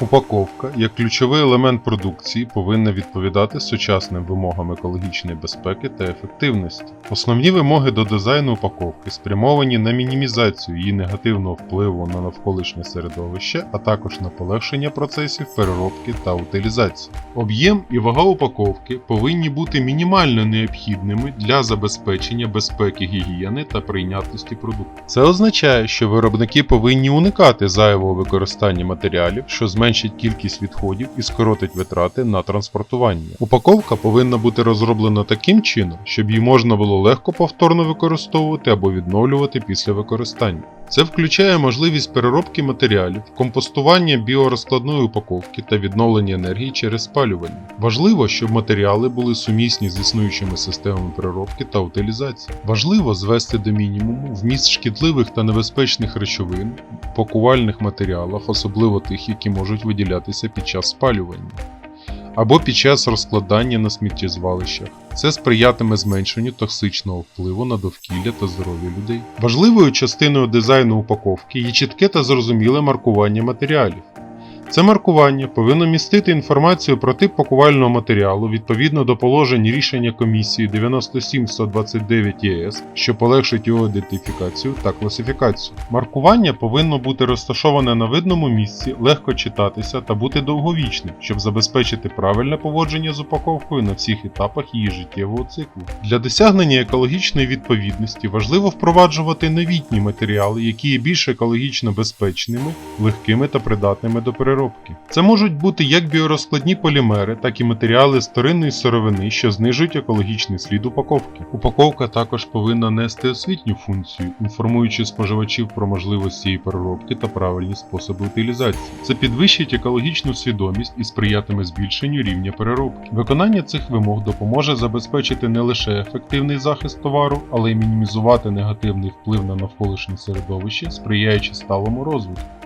Упаковка як ключовий елемент продукції повинна відповідати сучасним вимогам екологічної безпеки та ефективності. Основні вимоги до дизайну упаковки спрямовані на мінімізацію її негативного впливу на навколишнє середовище, а також на полегшення процесів переробки та утилізації. Об'єм і вага упаковки повинні бути мінімально необхідними для забезпечення безпеки гігієни та прийнятності продукту. Це означає, що виробники повинні уникати зайвого використання матеріалів, що зменшить кількість відходів і скоротить витрати на транспортування. Упаковка повинна бути розроблена таким чином, щоб її можна було легко повторно використовувати або відновлювати після використання. Це включає можливість переробки матеріалів, компостування біорозкладної упаковки та відновлення енергії через спалювання. Важливо, щоб матеріали були сумісні з існуючими системами переробки та утилізації. Важливо звести до мінімуму вміст шкідливих та небезпечних речовин пакувальних матеріалах, особливо тих, які можуть виділятися під час спалювання. Або під час розкладання на сміттєзвалищах. Це сприятиме зменшенню токсичного впливу на довкілля та здоров'я людей. Важливою частиною дизайну упаковки є чітке та зрозуміле маркування матеріалів. Це маркування повинно містити інформацію про тип пакувального матеріалу відповідно до положень рішення комісії 97129 ЄС, що полегшить його ідентифікацію та класифікацію. Маркування повинно бути розташоване на видному місці, легко читатися та бути довговічним, щоб забезпечити правильне поводження з упаковкою на всіх етапах її життєвого циклу. Для досягнення екологічної відповідності важливо впроваджувати новітні матеріали, які є більш екологічно безпечними, легкими та придатними до переробки. Це можуть бути як біорозкладні полімери, так і матеріали з вторинної сировини, що знижують екологічний слід упаковки. Упаковка також повинна нести освітню функцію, інформуючи споживачів про можливості її переробки та правильні способи утилізації. Це підвищить екологічну свідомість і сприятиме збільшенню рівня переробки. Виконання цих вимог допоможе забезпечити не лише ефективний захист товару, але й мінімізувати негативний вплив на навколишнє середовище, сприяючи сталому розвитку.